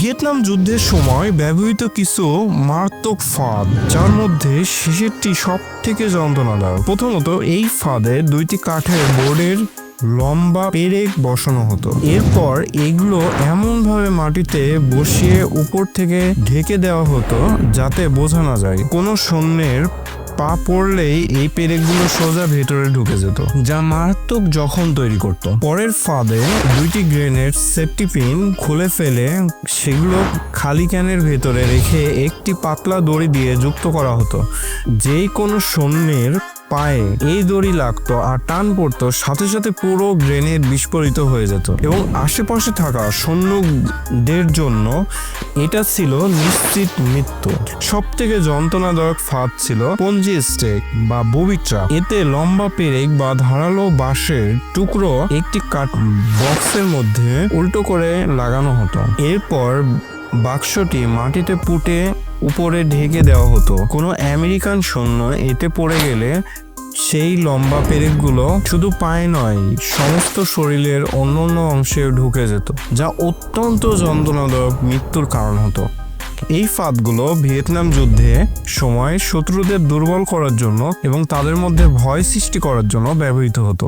Vietnam যুদ্ধের সময় ব্যবহৃত কিছু মারাত্মক ফাঁদ, যার মধ্যে শেষেরটি সব থেকে যন্ত্রণাদায়ক। প্রথমত, এই ফাঁদে দুইটি কাঠের বোর্ডের লম্বা পেরেক বসানো হতো। এরপর এগুলো এমনভাবে মাটিতে বসিয়ে উপর থেকে ঢেকে দেওয়া হতো যাতে বোঝা না যায়। কোনো সৈন্যের পা পড়লেই এই পেরেকগুলো সোজা ভেতরে ঢুকে যেত, যা মারাত্মক জখম তৈরি করত। পরের ফাঁদে দুইটি গ্রেনেড সেফটি পিন খুলে ফেলে সেগুলো খালি ক্যানের ভেতরে রেখে একটি পাতলা দড়ি দিয়ে যুক্ত করা হতো, যেই কোনো সৈন্যের পায়ে এই দড়ি লাগতো আর টান পড়তো, সাথে সাথে পুরো গ্রেনেড বিস্ফোরিত হয়ে যেত। এবং আশেপাশে থাকা সৈন্যদের জন্য এটা ছিল নিশ্চিত মৃত্যু। সব থেকে যন্ত্রণাদায়ক ফাঁদ ছিল পঞ্জি স্টেক বা ববিট্রা এতে লম্বা পেরেক বা ধারালো বাঁশের টুকরো একটি কাঠ বক্সের মধ্যে উল্টো করে লাগানো হতো। এরপর বাক্সটি মাটিতে পুঁতে উপরে ঢেকে দেওয়া হতো। কোনো আমেরিকান সৈন্য এতে পড়ে গেলে সেই লম্বা পেরেকগুলো শুধু পায়ে নয়, সমস্ত শরীরের অন্য অন্য অংশে ঢুকে যেত, যা অত্যন্ত যন্ত্রণাদায়ক মৃত্যুর কারণ হতো। এই ফাঁদগুলো ভিয়েতনাম যুদ্ধে সময় শত্রুদের দুর্বল করার জন্য এবং তাদের মধ্যে ভয় সৃষ্টি করার জন্য ব্যবহৃত হতো।